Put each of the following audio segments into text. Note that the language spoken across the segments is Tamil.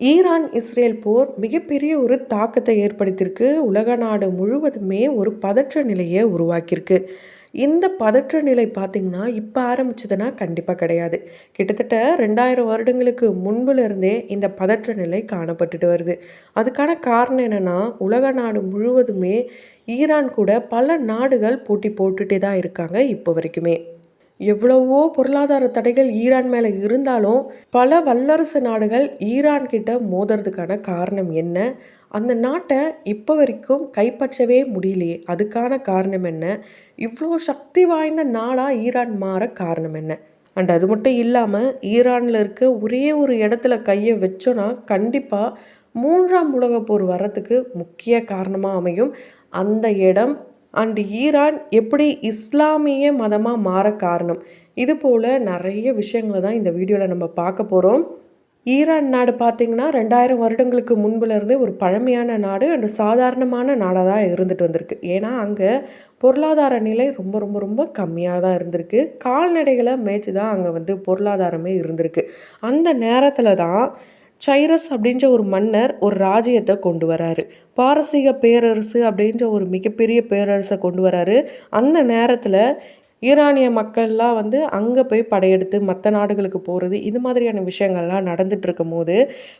ஈரான் இஸ்ரேல் போர் மிகப்பெரிய ஒரு தாக்கத்தை ஏற்படுத்தியிருக்கு. உலக நாடு முழுவதுமே ஒரு பதற்ற நிலையை உருவாக்கியிருக்கு. இந்த பதற்ற நிலை பார்த்திங்கன்னா இப்போ ஆரம்பிச்சதுன்னா கண்டிப்பாக கிடையாது. கிட்டத்தட்ட ரெண்டாயிரம் வருடங்களுக்கு முன்புலேருந்தே இந்த பதற்ற நிலை காணப்பட்டுட்டு வருது. அதுக்கான காரணம் என்னென்னா உலக நாடு முழுவதுமே ஈரான் கூட பல நாடுகள் போட்டி போட்டுகிட்டே தான் இருக்காங்க இப்போ வரைக்குமே. எவ்வளவோ பொருளாதார தடைகள் ஈரான் மேலே இருந்தாலும் பல வல்லரசு நாடுகள் ஈரான் கிட்ட மோதுறதுக்கான காரணம் என்ன? அந்த நாட்டை இப்போ வரைக்கும் கைப்பற்றவே முடியலையே. அதுக்கான காரணம் என்ன? இவ்வளோ சக்தி வாய்ந்த நாடாக ஈரான் மாற காரணம் என்ன? அண்ட் அது மட்டும் இல்லாமல் ஈரானில் இருக்க ஒரே ஒரு இடத்துல கையை வச்சோன்னா கண்டிப்பாக மூன்றாம் உலகப் போர் வர்றதுக்கு முக்கிய காரணமாக அமையும். அந்த இடம் அண்டு ஈரான் எப்படி இஸ்லாமிய மதமாக மாற காரணம்? இது போல் நிறைய விஷயங்களை தான் இந்த வீடியோவில் நம்ம பார்க்க போகிறோம் ஈரான் நாடு பார்த்திங்கன்னா ரெண்டாயிரம் வருடங்களுக்கு முன்புலேருந்தே ஒரு பழமையான நாடு அண்டு சாதாரணமான நாடாக தான் இருந்துட்டு வந்திருக்கு. ஏன்னா அங்கே பொருளாதார நிலை ரொம்ப ரொம்ப ரொம்ப கம்மியாக தான் இருந்திருக்கு. கால்நடைகளை மேய்ச்சி தான் அங்கே வந்து பொருளாதாரமே இருந்திருக்கு. அந்த நேரத்தில் தான் சைரஸ் அப்படின்ற ஒரு மன்னர் ஒரு ராஜ்யத்தை கொண்டு வராரு. பாரசீக பேரரசு அப்படின்ற ஒரு மிகப்பெரிய பேரரசை கொண்டு வராரு. அந்த நேரத்தில் ஈரானிய மக்கள்லாம் வந்து அங்கே போய் படையெடுத்து மற்ற நாடுகளுக்கு போகிறது இது மாதிரியான விஷயங்கள்லாம் நடந்துட்டு போது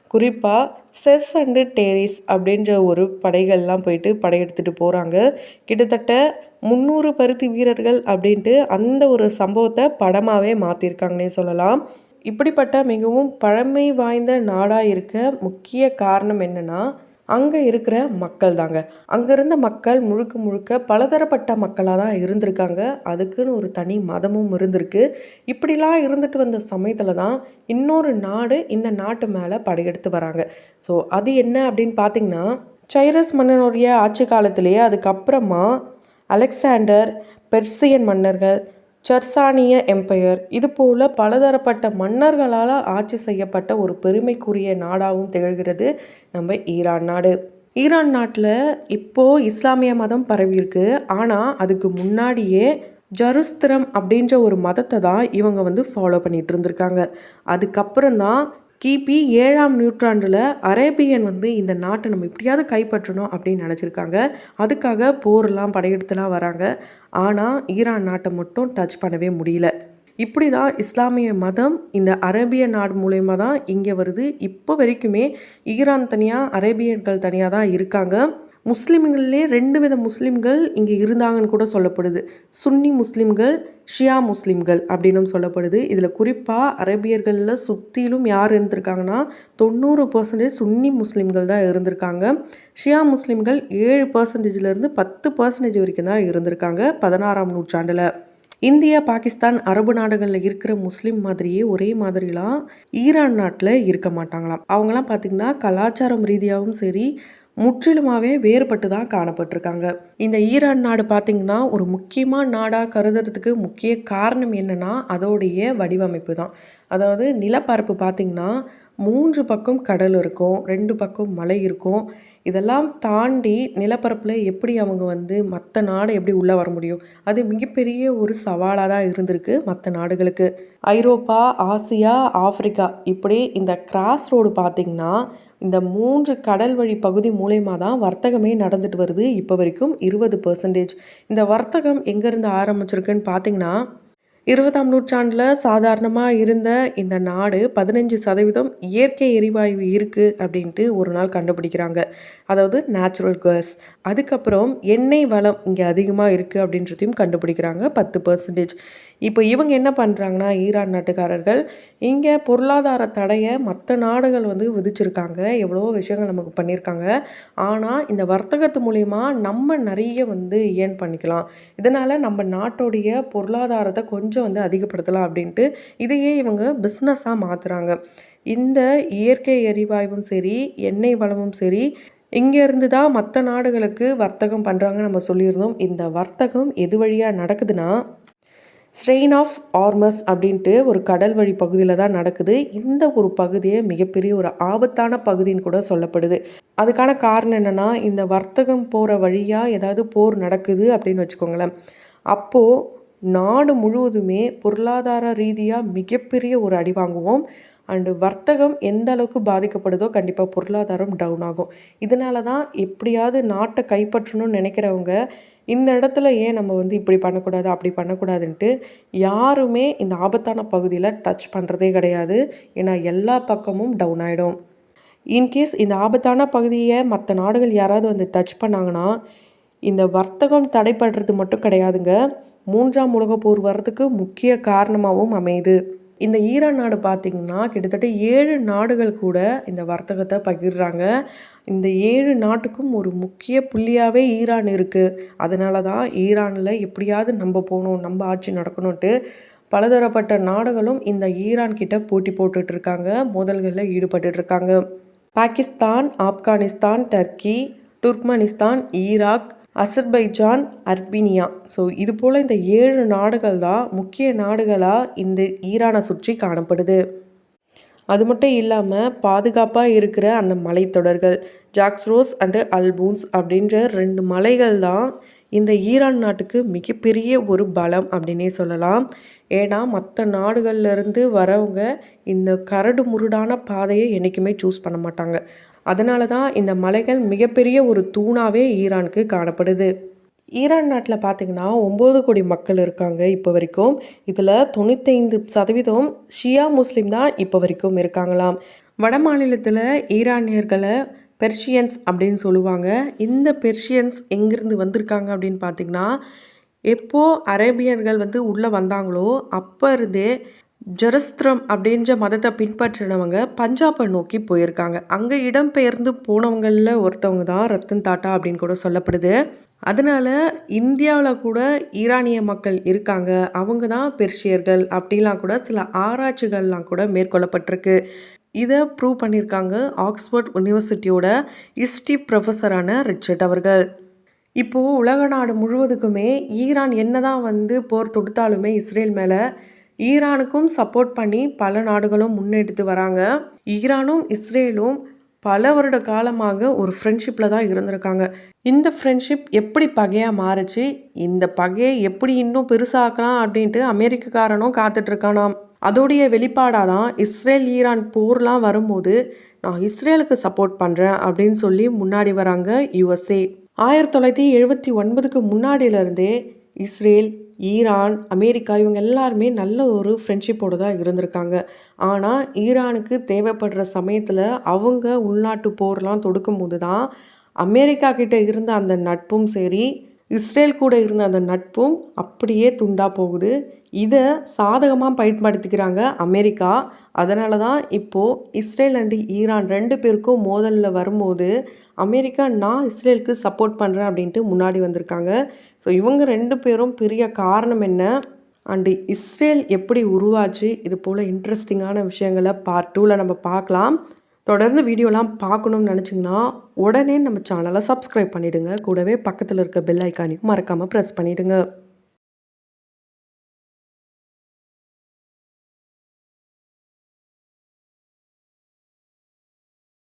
குறிப்பாக செஸ் அண்டு டேரிஸ் அப்படின்ற ஒரு படைகள்லாம் போயிட்டு படையெடுத்துட்டு போகிறாங்க கிட்டத்தட்ட முந்நூறு பருத்தி வீரர்கள் அப்படின்ட்டு அந்த ஒரு சம்பவத்தை படமாகவே மாற்றிருக்காங்கன்னே சொல்லலாம். இப்படிப்பட்ட மிகவும் பழமை வாய்ந்த நாடாக இருக்க முக்கிய காரணம் என்னென்னா அங்கே இருக்கிற மக்கள் தாங்க. அங்கே இருந்த மக்கள் முழுக்க முழுக்க பலதரப்பட்ட மக்களாக தான் இருந்திருக்காங்க. அதுக்குன்னு ஒரு தனி மதமும் இருந்திருக்கு. இப்படிலாம் இருந்துட்டு வந்த சமயத்தில் தான் இன்னொரு நாடு இந்த நாட்டு மேலே படையெடுத்து வராங்க. ஸோ அது என்ன அப்படின்னு பார்த்திங்கன்னா சைரஸ் மன்னனுடைய ஆட்சி காலத்திலேயே அதுக்கப்புறமா அலெக்சாண்டர் பெர்சியன் மன்னர்கள் சர்சானிய எம்பையர். இது போல் பலதரப்பட்ட மன்னர்களால் ஆட்சி செய்யப்பட்ட ஒரு பெருமைக்குரிய நாடாகவும் திகழ்கிறது நம்ம ஈரான் நாடு. ஈரான் நாட்டில் இப்போது இஸ்லாமிய மதம் பரவியிருக்கு ஆனால் அதுக்கு முன்னாடியே ஜருஸ்திரம் அப்படின்ற ஒரு மதத்தை தான் இவங்க வந்து ஃபாலோ பண்ணிகிட்டு இருந்திருக்காங்க. அதுக்கப்புறம் தான் கிபி ஏழாம் நூற்றாண்டில் அரேபியன் வந்து இந்த நாட்டை நம்ம எப்படியாவது கைப்பற்றணும் அப்படின்னு நினச்சிருக்காங்க. அதுக்காக போர்லாம் படையெடுத்துலாம் வராங்க. ஆனால் ஈரான் நாட்டை மட்டும் டச் பண்ணவே முடியல. இப்படி தான் இஸ்லாமிய மதம் இந்த அரேபிய நாடு மூலயமா தான் இங்கே வருது. இப்போ வரைக்குமே ஈரான் தனியாக அரேபியர்கள் தனியாக தான் இருக்காங்க. முஸ்லீம்கள்லே ரெண்டு வித முஸ்லீம்கள் இங்கே இருந்தாங்கன்னு கூட சொல்லப்படுது. சுன்னி முஸ்லீம்கள் ஷியா முஸ்லீம்கள் அப்படின்னும் சொல்லப்படுது. இதில் குறிப்பாக அரேபியர்களில் சுற்றிலும் யார் இருந்திருக்காங்கன்னா தொண்ணூறு பர்சன்டேஜ் சுன்னி முஸ்லீம்கள் தான் இருந்திருக்காங்க. ஷியா முஸ்லீம்கள் ஏழு பர்சன்டேஜ்லேருந்து பத்து பர்சன்டேஜ் வரைக்கும் தான் இருந்திருக்காங்க பதினாறாம் நூற்றாண்டில். இந்தியா பாகிஸ்தான் அரபு நாடுகளில் இருக்கிற முஸ்லீம் மாதிரியே ஒரே மாதிரிலாம் ஈரான் நாட்டில் இருக்க மாட்டாங்களாம். அவங்களாம் பார்த்திங்கன்னா கலாச்சாரம் ரீதியாகவும் சரி முற்றிலுமாகவே வேறுபட்டு தான் காணப்பட்டிருக்காங்க. இந்த ஈரான் நாடு பார்த்திங்கன்னா ஒரு முக்கியமான நாடாக கருதுறதுக்கு முக்கிய காரணம் என்னென்னா அதோடைய வடிவமைப்பு தான் அதாவது நிலப்பரப்பு பார்த்திங்கன்னா மூன்று பக்கம் கடல் இருக்கும் ரெண்டு பக்கம் மலை இருக்கும். இதெல்லாம் தாண்டி நிலப்பரப்பில் எப்படி அவங்க வந்து மற்ற நாடு எப்படி உள்ளே வர முடியும்? அது மிகப்பெரிய ஒரு சவாலாக தான் இருந்திருக்கு மற்ற நாடுகளுக்கு. ஐரோப்பா ஆசியா ஆஃப்ரிக்கா இப்படி இந்த கிராஸ் ரோடு பார்த்திங்கன்னா இந்த மூன்று கடல் வழி பகுதி மூலயமா தான் வர்த்தகமே நடந்துட்டு வருது இப்போ வரைக்கும் இருபது பர்சன்டேஜ் இந்த வர்த்தகம் எங்கேருந்து ஆரம்பிச்சிருக்குன்னு பார்த்தீங்கன்னா இருபதாம் நூற்றாண்டில் சாதாரணமாக இருந்த இந்த நாடு பதினஞ்சு சதவீதம் இயற்கை எரிவாயு இருக்குது அப்படின்ட்டு ஒரு நாள் கண்டுபிடிக்கிறாங்க. அதாவது நேச்சுரல் கேஸ் அதுக்கப்புறம் எண்ணெய் வளம் இங்கே அதிகமாக இருக்குது அப்படின்றதையும் கண்டுபிடிக்கிறாங்க. பத்து பர்சன்டேஜ் இப்போ இவங்க என்ன பண்ணுறாங்கன்னா ஈரான் நாட்டுக்காரர்கள் இங்கே பொருளாதார தடையை மற்ற நாடுகள் வந்து விதிச்சிருக்காங்க. எவ்வளோ விஷயங்கள் நமக்கு பண்ணியிருக்காங்க. ஆனால் இந்த வர்த்தகத்து மூலிமா நம்ம நிறைய வந்து ஏன் பண்ணிக்கலாம். இதனால் நம்ம நாட்டோடைய பொருளாதாரத்தை கொஞ்சம் வந்து அதிகப்படுத்தலாம் அப்படின்ட்டு இதையே இவங்க பிஸ்னஸாக மாற்றுறாங்க இந்த இயற்கை எரிவாயுவும் சரி எண்ணெய் வளமும் சரி இங்கேருந்து தான் மற்ற நாடுகளுக்கு வர்த்தகம் பண்ணுறாங்க நம்ம சொல்லியிருந்தோம். இந்த வர்த்தகம் எது வழியாக நடக்குதுன்னா ஸ்ட்ரெயின் ஆஃப் ஆர்மஸ் அப்படின்ட்டு ஒரு கடல் வழி பகுதியில் தான் நடக்குது. இந்த ஒரு பகுதியை மிகப்பெரிய ஒரு ஆபத்தான பகுதின்னு கூட சொல்லப்படுது. அதுக்கான காரணம் என்னென்னா இந்த வர்த்தகம் போகிற வழியாக ஏதாவது போர் நடக்குது அப்படின்னு வச்சுக்கோங்களேன். அப்போது நாடு முழுவதுமே பொருளாதார ரீதியாக மிகப்பெரிய ஒரு அடி வாங்குவோம். அண்டு வர்த்தகம் எந்த அளவுக்கு பாதிக்கப்படுதோ கண்டிப்பாக பொருளாதாரம் டவுன் ஆகும். இதனால தான் எப்படியாவது நாட்டை கைப்பற்றணும்னு நினைக்கிறவங்க இந்த இடத்துல ஏன் நம்ம வந்து இப்படி பண்ணக்கூடாது அப்படி பண்ணக்கூடாதுன்ட்டு யாருமே இந்த ஆபத்தான பகுதியில் டச் பண்ணுறதே கிடையாது. ஏன்னா எல்லா பக்கமும் டவுன் ஆகிடும் இன்கேஸ் இந்த ஆபத்தான பகுதியை மற்ற நாடுகள் யாராவது வந்து டச் பண்ணாங்கன்னா இந்த வர்த்தகம் தடைப்படுறது மட்டும் கிடையாதுங்க. மூன்றாம் உலகப் போர் வர்றதுக்கு முக்கிய காரணமாகவும் அமையுது. இந்த ஈரான் நாடு பார்த்திங்கன்னா கிட்டத்தட்ட ஏழு நாடுகள் கூட இந்த வர்த்தகத்தை பகிர்றாங்க. இந்த ஏழு நாட்டுக்கும் ஒரு முக்கிய புள்ளியாகவே ஈரான் இருக்குது அதனால தான் ஈரானில் எப்படியாவது நம்ம போகணும் நம்ம ஆட்சி நடக்கணுன்ட்டு பலதரப்பட்ட நாடுகளும் இந்த ஈரான் கிட்ட போட்டி போட்டுட்ருக்காங்க மோதல்களில் ஈடுபட்டுட்ருக்காங்க Pakistan Afghanistan Turkey Turkmenistan Iraq Azerbaijan Armenia so இது போல் இந்த ஏழு நாடுகள் தான் முக்கிய நாடுகளாக இந்த ஈரானை சுற்றி காணப்படுது. அது மட்டும் இல்லாமல் பாதுகாப்பாக இருக்கிற அந்த மலைத்தொடர்கள் ஜாக்ஸ்ரோஸ் அண்டு அல்பூன்ஸ் அப்படின்ற ரெண்டு மலைகள் தான் இந்த ஈரான் நாட்டுக்கு மிகப்பெரிய ஒரு பலம் அப்படின்னே சொல்லலாம். ஏன்னா மற்ற நாடுகள்லேருந்து வரவங்க இந்த கரடு முருடான பாதையை என்றைக்குமே சூஸ் பண்ண மாட்டாங்க. அதனால தான் இந்த மலைகள் மிகப்பெரிய ஒரு தூணாகவே ஈரானுக்கு காணப்படுது. ஈரான் நாட்டில் பார்த்திங்கன்னா ஒம்பது கோடி மக்கள் இருக்காங்க இப்போ வரைக்கும். இதில் தொண்ணூத்தைந்து சதவீதம் ஷியா முஸ்லீம் தான் இப்போ வரைக்கும் இருக்காங்களாம். வட மாநிலத்தில் ஈரானியர்களை பெர்ஷியன்ஸ் அப்படின்னு சொல்லுவாங்க. இந்த பெர்ஷியன்ஸ் எங்கேருந்து வந்திருக்காங்க அப்படின்னு பார்த்திங்கன்னா எப்போது அரேபியர்கள் வந்து உள்ளே வந்தாங்களோ அப்போ இருந்தே ஜெரஸ்திரம் அப்படின்ற மதத்தை பின்பற்றினவங்க பஞ்சாபை நோக்கி போயிருக்காங்க. அங்கே இடம்பெயர்ந்து போனவங்களில் ஒருத்தவங்க தான் ரத்தன் தாட்டா அப்படின்னு கூட சொல்லப்படுது. அதனால இந்தியாவில் கூட ஈரானிய மக்கள் இருக்காங்க. அவங்க தான் பெர்ஷியர்கள் அப்படிலாம் கூட சில ஆராய்ச்சிகள்லாம் கூட மேற்கொள்ளப்பட்டிருக்கு. இதை ப்ரூவ் பண்ணியிருக்காங்க ஆக்ஸ்போர்ட் யூனிவர்சிட்டியோட ஹிஸ்ட்ரி ப்ரொஃபஸரான ரிச்சர்ட் அவர்கள். இப்போது உலக நாடு முழுவதுக்குமே ஈரான் என்ன தான் வந்து போர் தொடுத்தாலுமே இஸ்ரேல் மேலே ஈரானுக்கும் சப்போர்ட் பண்ணி பல நாடுகளும் முன்னெடுத்து வராங்க. ஈரானும் இஸ்ரேலும் பல வருட காலமாக ஒரு ஃப்ரெண்ட்ஷிப்பில் தான் இருந்திருக்காங்க. இந்த ஃப்ரெண்ட்ஷிப் எப்படி பகையாக மாறுச்சு? இந்த பகையை எப்படி இன்னும் பெருசாக்கலாம் அப்படின்ட்டு அமெரிக்கக்காரனும் காத்துட்ருக்கானாம். அதோடைய வெளிப்பாடாக தான் இஸ்ரேல் ஈரான் போர்லாம் வரும்போது நான் இஸ்ரேலுக்கு சப்போர்ட் பண்ணுறேன் அப்படின்னு சொல்லி முன்னாடி வராங்க யுஎஸ்ஏ ஆயிரத்தி தொள்ளாயிரத்தி எழுபத்தி ஒன்பதுக்கு முன்னாடியிலேருந்தே இஸ்ரேல் ஈரான் அமெரிக்கா இவங்க எல்லாருமே நல்ல ஒரு ஃப்ரெண்ட்ஷிப்போடு தான் இருந்திருக்காங்க. ஆனால் ஈரானுக்கு தேவைப்படுற சமயத்தில் அவங்க உள்நாட்டு போர்லாம் தொடுக்கும் போது தான் அமெரிக்கா கிட்ட இருந்த அந்த நட்பும் சரி இஸ்ரேல் கூட இருந்த அந்த நட்பும் அப்படியே துண்டாக போகுது. இதை சாதகமாக பயன்படுத்திக்கிறாங்க அமெரிக்கா. அதனால தான் இப்போது இஸ்ரேல் அண்டு ஈரான் ரெண்டு பேருக்கும் மோதலில் வரும்போது அமெரிக்கா நான் இஸ்ரேலுக்கு சப்போர்ட் பண்ணுறேன் அப்படின்ட்டு முன்னாடி வந்திருக்காங்க. ஸோ இவங்க ரெண்டு பேரும் பெரிய காரணம் என்ன? அண்டு இஸ்ரேல் எப்படி உருவாச்சு? இது போல் இன்ட்ரெஸ்டிங்கான விஷயங்களை பார்ட் டூவில் நம்ம பார்க்கலாம். தொடர்ந்து வீடியோலாம் பார்க்கணும்னு நினச்சிங்கன்னா உடனே நம்ம சேனலை சப்ஸ்கிரைப் பண்ணிவிடுங்க கூடவே பக்கத்தில் இருக்க பெல் ஐக்கானையும் மறக்காமல் ப்ரெஸ் பண்ணிவிடுங்க